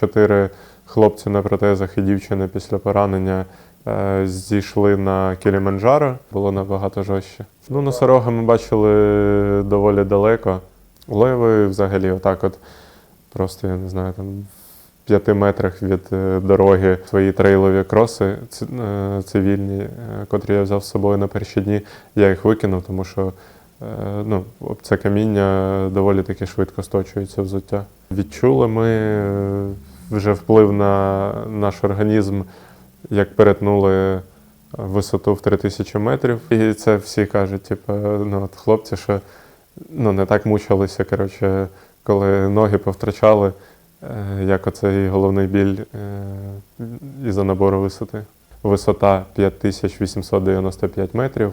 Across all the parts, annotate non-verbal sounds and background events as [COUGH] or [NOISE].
чотири хлопці на протезах і дівчина після поранення е, зійшли на Кіліманджаро. Було набагато жорстче. Ну, носорога ми бачили доволі далеко. Леви взагалі, отак от просто, я не знаю, там в п'яти метрах від е, дороги свої трейлові кроси е, цивільні, котрі я взяв з собою на перші дні. Я їх викинув, тому що ну, це каміння доволі таки швидко сточується взуття. Відчули ми вже вплив на наш організм, як перетнули висоту в 3000 метрів. І це всі кажуть, типу, ну, от хлопці, що ну, не так мучилися, коротше, коли ноги повтрачали, е, як оцей головний біль е, із-за набору висоти. Висота 5895 метрів.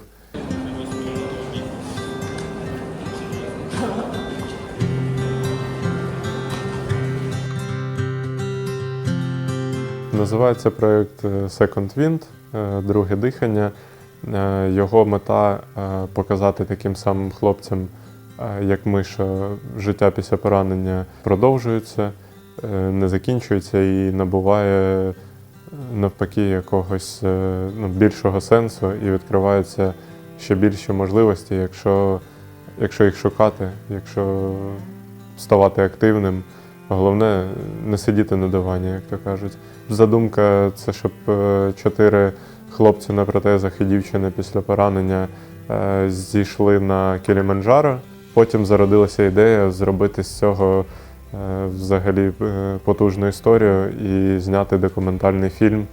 Називається проєкт е, Second Wind, е, друге дихання. Е, Його мета показати таким самим хлопцям, як ми, що життя після поранення продовжується, не закінчується і набуває навпаки якогось ну, більшого сенсу і відкриваються ще більші можливості, якщо, якщо їх шукати, якщо ставати активним. Головне не сидіти на дивані, як то кажуть. Задумка це щоб е, чотири хлопці на протезах і дівчина після поранення е, зійшли на Кіліманджаро. Потім зародилася ідея зробити з цього е, взагалі потужну історію і зняти документальний фільм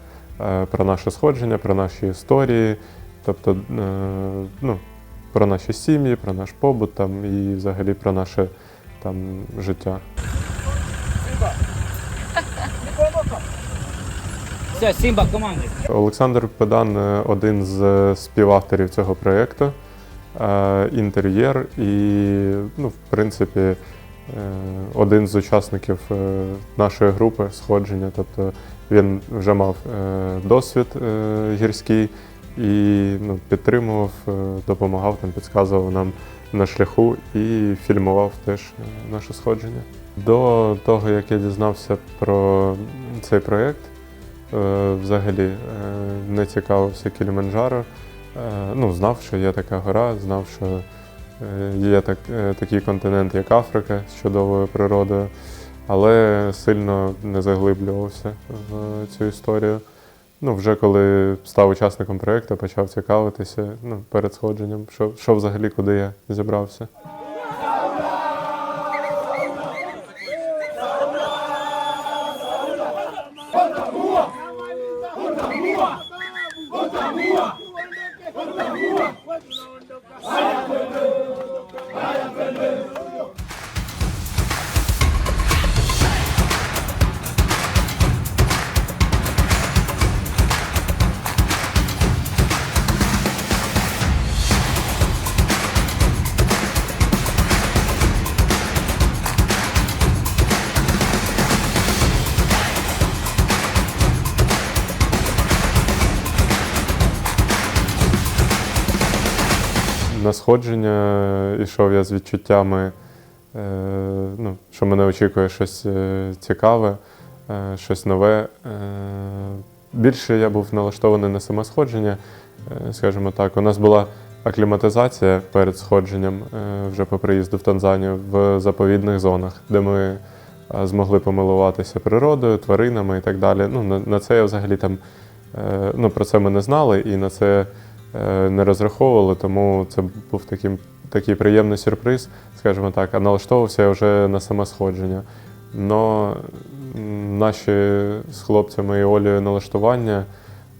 про наше сходження, про наші історії, тобто ну, про наші сім'ї, про наш побут там, і взагалі про наше там, життя. Все, Сімба, команди. Олександр Педан е, один з співавторів цього проєкту. Е, Інтер'єр і, ну, в принципі, е, один з учасників е, нашої групи сходження. Тобто він вже мав е, досвід е, гірський і ну, підтримував, е, допомагав, там, підказував нам на шляху і фільмував теж е, наше сходження. До того, як я дізнався про цей проєкт, е, взагалі е, не цікавився Кіліманджаро. Е, Ну, знав, що є така гора, знав, що е, є так, е, такий континент, як Африка з чудовою природою, але сильно не заглиблювався в цю історію. Ну, вже коли став учасником проєкту, почав цікавитися ну, перед сходженням, що, що взагалі куди я зібрався. На сходження йшов я з відчуттями, е, ну, що мене очікує щось е, цікаве, е, щось нове. Е, більше я був налаштований на саме сходження, е, скажімо так. У нас була акліматизація перед сходженням е, вже по приїзду в Танзанію в заповідних зонах, де ми е, змогли помилуватися природою, тваринами і так далі. Ну, на, це я взагалі там е, ну, про це ми не знали і на це е, не розраховували, тому це був таким, такий приємний сюрприз, скажімо так, а налаштовувався я вже на саме сходження. Но наші з хлопцями і Олею налаштування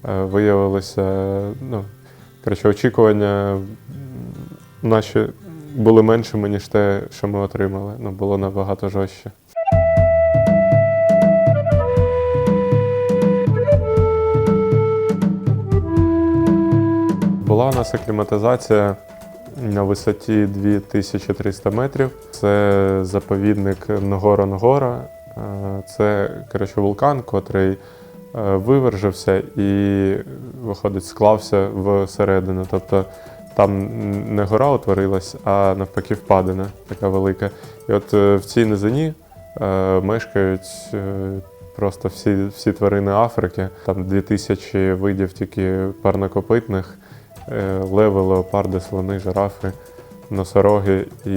е, виявилися, ну, коротше, очікування наші були меншими, ніж те, що ми отримали. Ну, було набагато жорстче. Була у нас акліматизація на висоті 2300 метрів. Це заповідник Нгора-Нгора. Е, Це коротше, вулкан, котрий е, вивержився і, виходить, склався всередину. Тобто там не гора утворилась, а навпаки впадина така велика. І от е, в цій низині мешкають просто всі, всі тварини Африки. Там 2000 видів тільки парнокопитних, леви, леопарди, слони, жирафи, носороги. І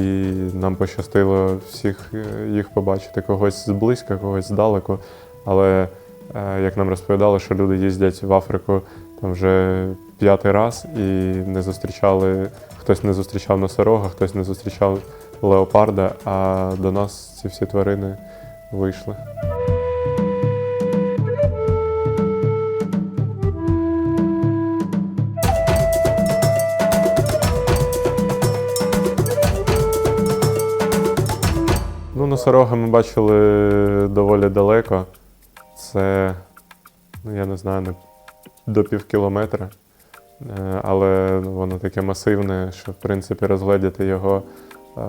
нам пощастило всіх е, їх побачити, когось зблизька, когось здалеку. Але е, як нам розповідали, що люди їздять в Африку там вже п'ятий раз і не зустрічали, хтось не зустрічав носорога, хтось не зустрічав леопарда, а до нас ці всі тварини вийшли. Носорога ми бачили доволі далеко. Це, ну я не знаю, не до пів кілометра. Е, Але ну, воно таке масивне, що в принципі розгледіти його е,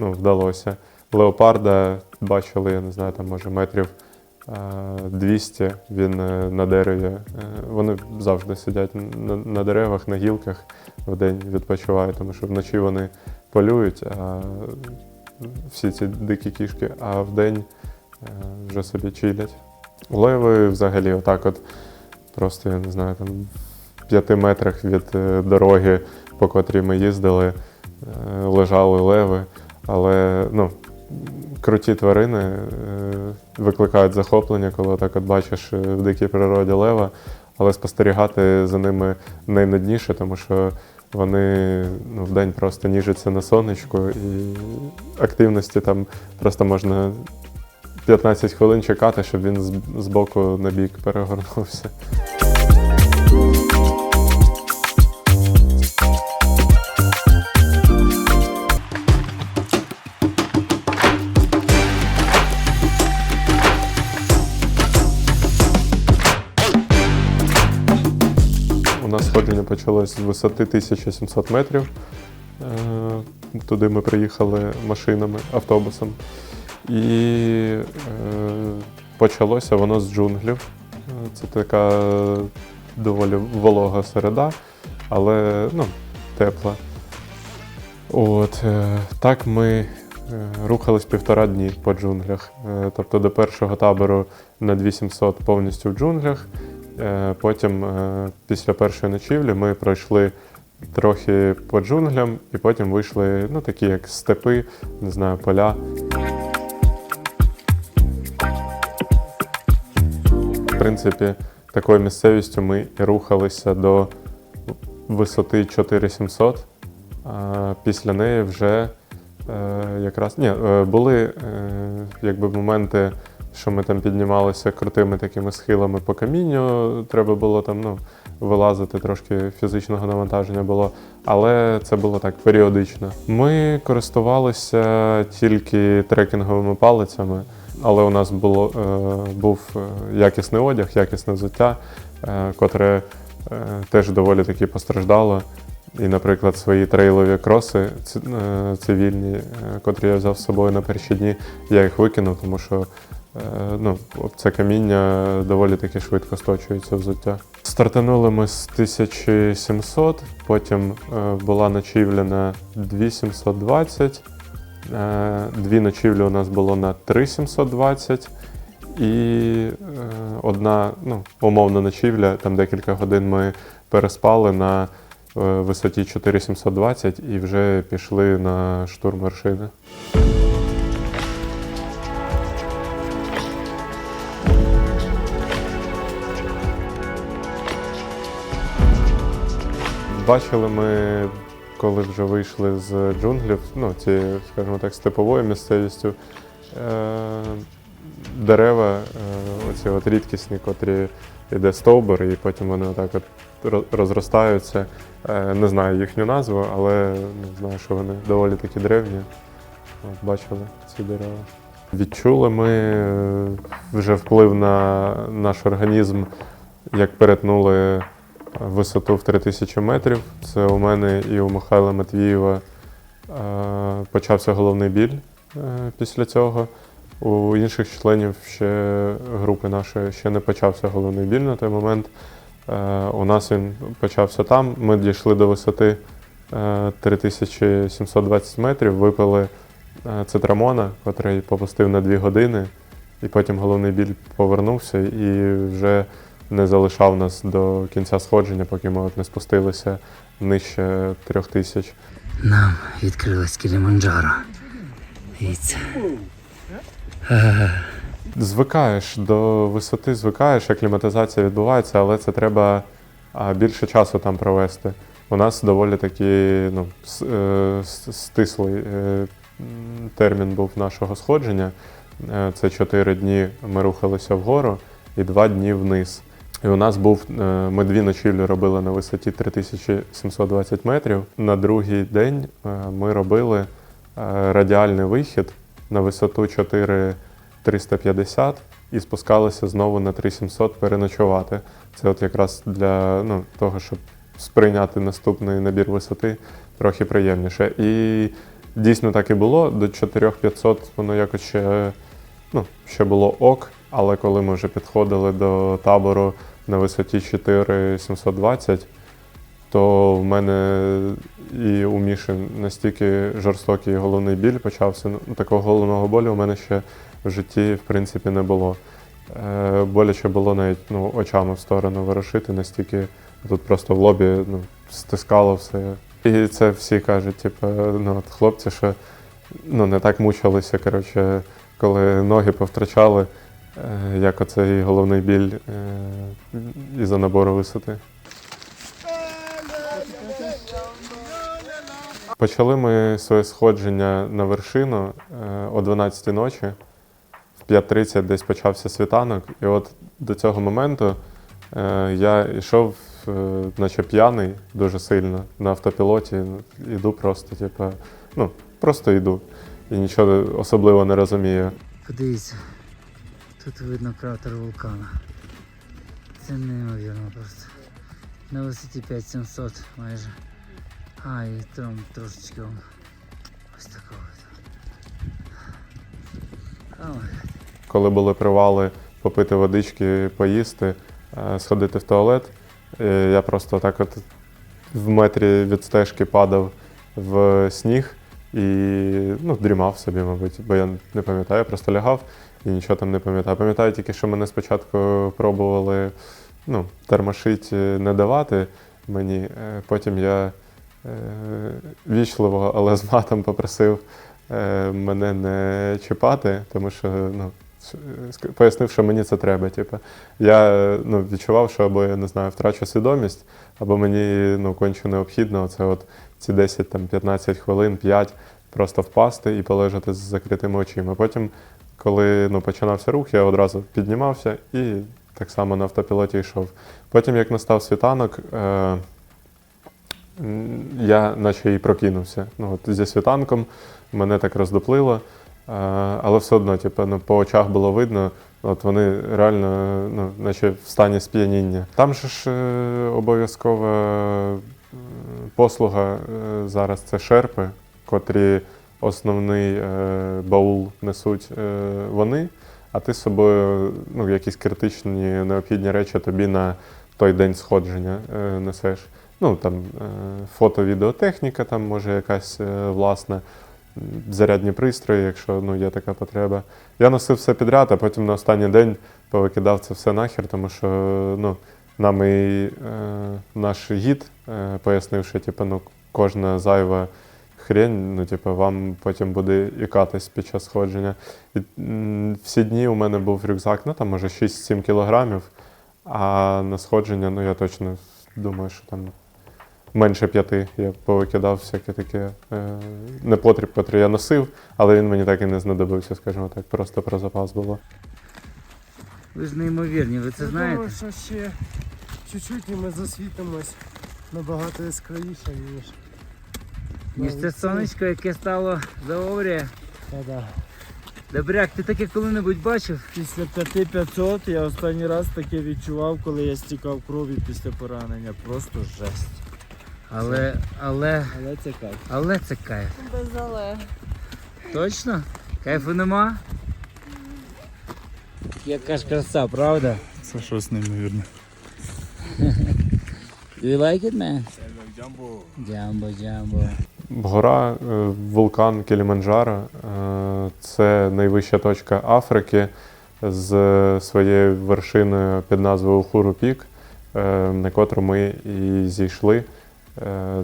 ну, вдалося. Леопарда бачили, я не знаю, там може метрів е, 200. Він е, на дереві. Вони завжди сидять на, деревах, на гілках вдень відпочивають, тому що вночі вони полюють, а всі ці дикі кішки, а вдень е, вже собі чилять. Леви взагалі, отак от просто, я не знаю, там в п'яти метрах від е, дороги, по котрій ми їздили, е, лежали леви. Але ну, круті тварини викликають захоплення, коли так от бачиш в дикій природі лева, але спостерігати за ними найнудніше, тому що вони ну, день просто ніжаться на сонечку і активності там просто можна 15 хвилин чекати, щоб він з боку на бік перегорнувся. Сходження почалось з висоти 1700 метрів. Е, Туди ми приїхали машинами, автобусом. І е, почалося воно з джунглів. Е, Це така доволі волога середа, але ну, тепла. От, так ми рухались півтора дні по джунглях. Тобто до першого табору на 2700 повністю в джунглях. Е, Потім, е, після першої ночівлі, ми пройшли трохи по джунглям і потім вийшли, ну, такі як степи, не знаю, поля. В принципі, такою місцевістю ми і рухалися до висоти 4700. А після неї вже е, якраз ні, були якби моменти, що ми там піднімалися крутими такими схилами по камінню. Треба було там ну, вилазити, трошки фізичного навантаження було, але це було так періодично. Ми користувалися тільки трекінговими палицями, але у нас було, е, був е, якісний одяг, якісне взуття, е, котре е, теж доволі таки постраждало. І, наприклад, свої трейлові кроси е, цивільні, е, котрі я взяв з собою на перші дні, я їх викинув, тому що ну, це каміння доволі таки швидко сточується взуття. Стартанули ми з 1700, потім е, була ночівля на 2720, е, дві ночівлі у нас було на 3720. І е, одна ну, умовна ночівля, там декілька годин ми переспали на е, висоті 4720 і вже пішли на штурм вершини. Бачили ми, коли вже вийшли з джунглів, ну, ці, скажімо так, степовою місцевістю, е, дерева, е, оці от рідкісні, котрі йде стовбур, і потім вони отак от розростаються. Е, не знаю їхню назву, але ну, знаю, що вони доволі такі древні. От, бачили ці дерева. Відчули ми вже вплив на наш організм, як перетнули висоту в 3000 метрів. Це у мене і у Михайла Матвієва е, почався головний біль е, після цього. У інших членів ще групи нашої ще не почався головний біль на той момент. Е, У нас він почався там. Ми дійшли до висоти е, 3720 метрів, випили цитрамона, котрий попустив на дві години, і потім головний біль повернувся і вже не залишав нас до кінця сходження, поки ми от не спустилися нижче трьох тисяч. Нам відкрилась Кіліманджаро. Дивіться. Звикаєш до висоти, звикаєш, акліматизація відбувається, але це треба більше часу там провести. У нас доволі такий ну, е, стислий е, термін був нашого сходження. Е, Це 4 дні ми рухалися вгору і 2 дні вниз. І у нас був, е, ми дві ночівлі робили на висоті 3720 метрів. На другий день е, ми робили е, радіальний вихід на висоту 4350 і спускалися знову на 3700 переночувати. Це от якраз для ну, того, щоб сприйняти наступний набір висоти трохи приємніше. І дійсно так і було. До 4500 воно якось ще, ну, ще було ок, але коли ми вже підходили до табору на висоті 4720, то в мене і у Міші настільки жорстокий головний біль почався. Ну, такого головного болю у мене ще в житті, в принципі, не було. Е, боляче було навіть ну, очами в сторону ворушити, настільки тут просто в лобі ну, стискало все. І це всі кажуть, типу, ну, от хлопці, що ну, не так мучилися, коротше, коли ноги повтрачали, як оцей головний біль е, із-за набору висоти. Почали ми своє сходження на вершину е, о 12 ночі. В 5.30 десь почався світанок, і от до цього моменту е, я йшов, е, наче п'яний дуже сильно на автопілоті. Іду просто, типу, ну, просто йду. І нічого особливо не розумію. Подивіться. Тут видно кратер вулкана. Це неймовірно просто. На висоті 5700 майже. А, і там трошечки он. Ось такого. Ой. коли були привали, попити водички, поїсти, е, сходити в туалет. е, Я просто так от в метрі від стежки падав в сніг і ну, дрімав собі, мабуть, бо я не пам'ятаю, я просто лягав і нічого там не пам'ятаю. Пам'ятаю тільки, що мене спочатку пробували ну, термошить не давати мені, е, потім я е, вічливо, але з матом попросив е, мене не чіпати, тому що ну, пояснив, що мені це треба. Типу. Я е, ну, відчував, що або я не знаю, втрачу свідомість, або мені ну, конче необхідно це от ці 10-15 хвилин, 5 просто впасти і полежати з закритими очима. Потім, коли ну, починався рух, я одразу піднімався і так само на автопілоті йшов. Потім, як настав світанок, е, я наче і прокинувся. Ну, от зі світанком мене так роздоплило, е, але все одно, типу, ну, по очах було видно, от вони реально, ну, наче в стані сп'яніння. Там же ж е, обов'язкова е, послуга е, зараз це шерпи, котрі основний е, баул несуть е, вони, а ти з собою ну, якісь критичні необхідні речі тобі на той день сходження е, несеш. Ну там е, фото-відеотехніка, там може якась е, власна, зарядні пристрої, якщо ну, є така потреба. Я носив все підряд, а потім на останній день повикидав це все нахер, тому що ну, нам і е, наш гід е, пояснив, що типу, ну, кожна зайва хрень, ну, типу, вам потім буде ікатись під час сходження. І, всі дні у мене був рюкзак, ну там може 6-7 кілограмів, а на сходження, ну я точно думаю, що там менше п'яти я повикидав всяке таке е, непотріб, котрий я носив, але він мені так і не знадобився, скажімо так, просто про запас було. Ви ж неймовірні, ви це Я знаєте? думаю, що ще чуть-чуть і ми засвітимось набагато яскравіше, ніж. Ніж це сонечко, яке стало за обрія. Та-да. Добряк, ти таке коли-небудь бачив? Після 5500 я останній раз таке відчував, коли я стікав крові після поранення. Просто жесть. Але, але, Але це кайф. але це кайф. Без але. Точно? Кайфу нема? Яка ж краса, правда? Це щось неймовірне. You like it, man? Джамбо, джамбо. Гора, е, вулкан Кіліманджаро е, це найвища точка Африки з своєю вершиною під назвою Ухуру Пік, е, на котру ми і зійшли.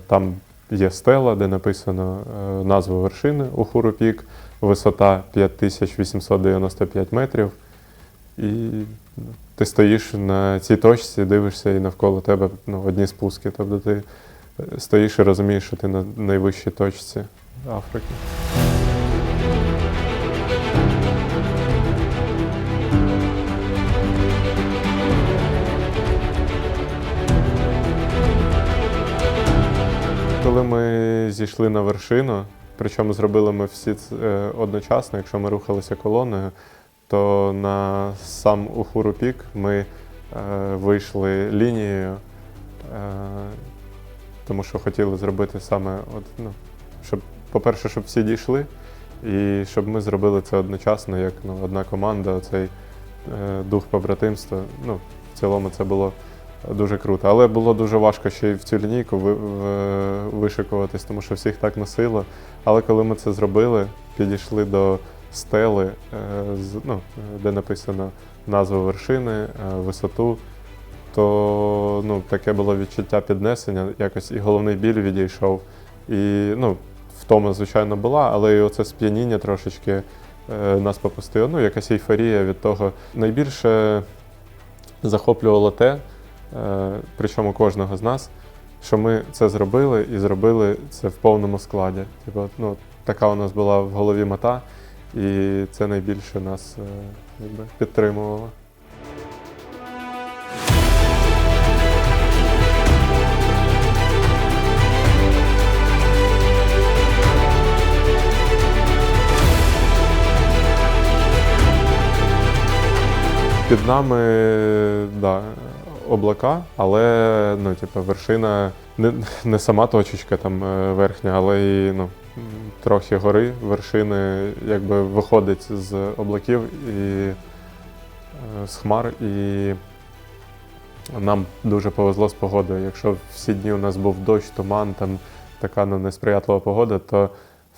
Там є стела, де написано назва вершини Ухуру Пік, висота 5895 метрів. І ну, ти стоїш на цій точці, дивишся, і навколо тебе ну, одні спуски. Тобто ти стоїш і розумієш, що ти на найвищій точці Африки. Коли ми зійшли на вершину, причому зробили ми всі це е, одночасно, якщо ми рухалися колоною, то на сам Ухуру Пік ми е, вийшли лінією, е, тому що хотіли зробити саме, от, ну, щоб, по-перше, щоб всі дійшли, і щоб ми зробили це одночасно, як ну, одна команда, оцей е, дух побратимства. Ну, в цілому це було дуже круто. Але було дуже важко ще й в цю лінійку ви- в- вишикуватись, тому що всіх так носило. Але коли ми це зробили, підійшли до стели, е, з- ну, е, де написано назву вершини, е, висоту, то ну, таке було відчуття піднесення, якось і головний біль відійшов. І ну, втома, звичайно, була, але і оце сп'яніння трошечки е, нас попустило. Ну, якась ейфорія від того. Найбільше захоплювало те, е, причому кожного з нас, що ми це зробили і зробили це в повному складі. Типу, ну, така у нас була в голові мета, і це найбільше нас е, якби, підтримувало. Під нами да, облака, але ну, типу, вершина не, не сама точечка там е, верхня, але і ну, трохи гори вершини якби виходить з облаків і е, з хмар. І нам дуже повезло з погодою. Якщо всі дні у нас був дощ, туман, там така ну, несприятлива погода, то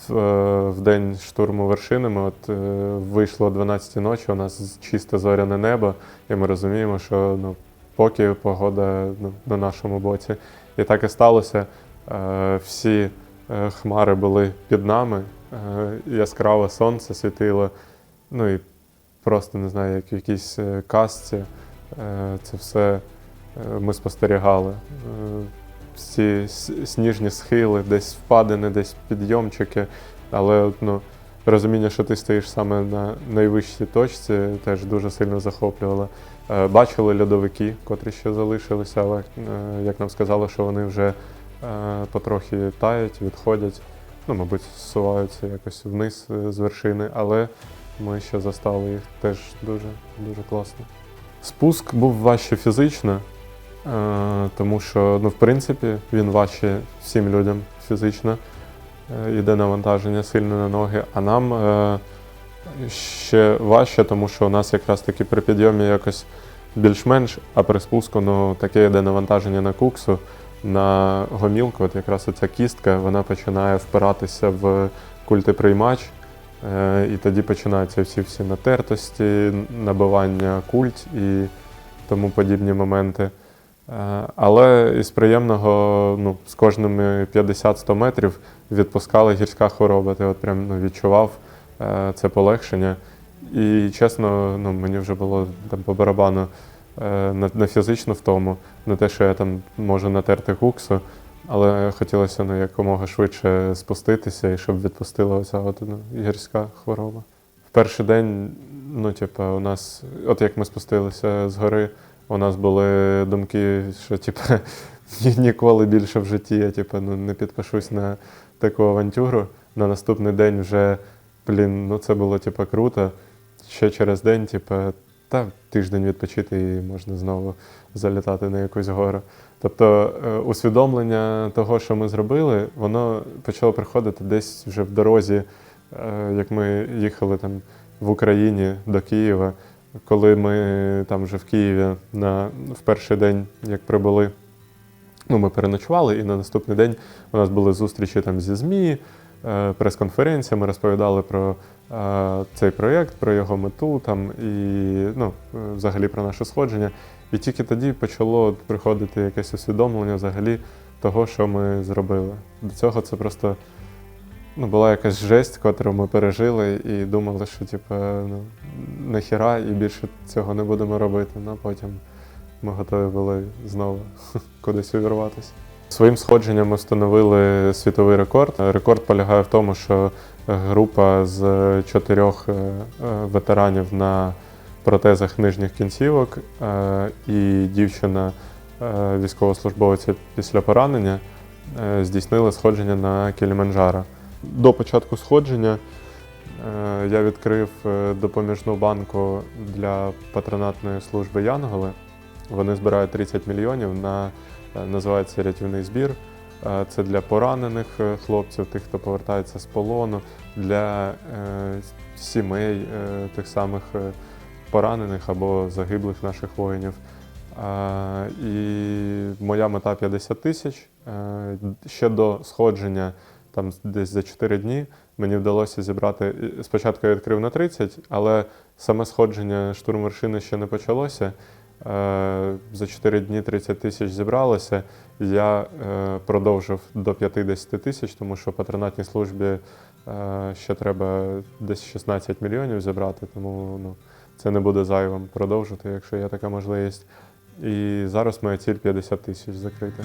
в, е, в день штурму вершини ми от, е, вийшло о 12 ночі, у нас чисте зоряне небо, і ми розуміємо, що ну, поки погода ну, на нашому боці. І так і сталося. Е, Всі хмари були під нами, яскраве сонце світило. Ну і просто не знаю, як в якійсь казці. Це все ми спостерігали. Всі сніжні схили, десь впадини, десь підйомчики. Але ну, розуміння, що ти стоїш саме на найвищій точці, теж дуже сильно захоплювало. Е, Бачили льодовики, котрі ще залишилися, але е, як нам сказали, що вони вже е, потрохи таять, відходять. Ну, мабуть, зсуваються якось вниз з вершини, але ми ще застали їх теж дуже, дуже класно. Спуск був важче фізично, тому що, ну, в принципі, він важче всім людям фізично. Е, Іде навантаження сильно на ноги, а нам е, ще важче, тому що у нас якраз таки при підйомі якось більш-менш, а при спуску ну, таке йде навантаження на куксу, на гомілку. От якраз оця кістка вона починає впиратися в культиприймач. Е, і тоді починаються всі всі натертості, набивання культ і тому подібні моменти. Е, Але із приємного, ну, з кожними 50-100 метрів відпускала гірська хвороба. Ти от прям ну, відчував е, це полегшення. І чесно, ну, мені вже було там по барабану е, на, на фізичну втому, на те, що я там можу натерти куксу, але хотілося ну, якомога швидше спуститися і щоб відпустила оця от, ну, гірська хвороба. В перший день, ну, типу, у нас, от як ми спустилися з гори, у нас були думки, що типу, [LAUGHS] ніколи більше в житті я типу, ну, не підпишусь на таку авантюру. На наступний день вже, блін, ну це було типу, круто. Ще через день, типу, та тиждень відпочити і можна знову залітати на якусь гору. Тобто е, усвідомлення того, що ми зробили, воно почало приходити десь вже в дорозі, е, як ми їхали там в Україні до Києва. Коли ми там вже в Києві на, в перший день, як прибули, Ну, ми переночували, і на наступний день у нас були зустрічі там зі ЗМІ, е, прес-конференція. Ми розповідали про е, цей проєкт, про його мету там, і ну, е, взагалі про наше сходження. І тільки тоді почало приходити якесь усвідомлення взагалі того, що ми зробили. До цього це просто ну, була якась жесть, котру ми пережили, і думали, що типу, ну, нахіра, і більше цього не будемо робити. Ну, потім ми готові були знову [LAUGHS] кудись увірватися. Своїм сходженням встановили світовий рекорд. Рекорд полягає в тому, що група з чотирьох е, е, ветеранів на протезах нижніх кінцівок е, і дівчина військовослужбовиця після поранення здійснили сходження на Кіліманджаро. До початку сходження е, я відкрив е, допоміжну банку для патронатної служби Янголи. Вони збирають 30 мільйонів на е, називається рятівний збір. Це для поранених хлопців, тих, хто повертається з полону, для сімей тих самих поранених або загиблих наших воїнів. І моя мета 50 тисяч. Ще до сходження, там десь за 4 дні, мені вдалося зібрати. Спочатку я відкрив на 30, але саме сходження штурм вершини ще не почалося. Е, За 4 дні 30 тисяч зібралося. Я е, продовжив до 50 тисяч, тому що патронатній службі е, ще треба десь 16 мільйонів зібрати, тому ну, це не буде зайвим продовжити, якщо є така можливість. І зараз моя ціль 50 тисяч закрита.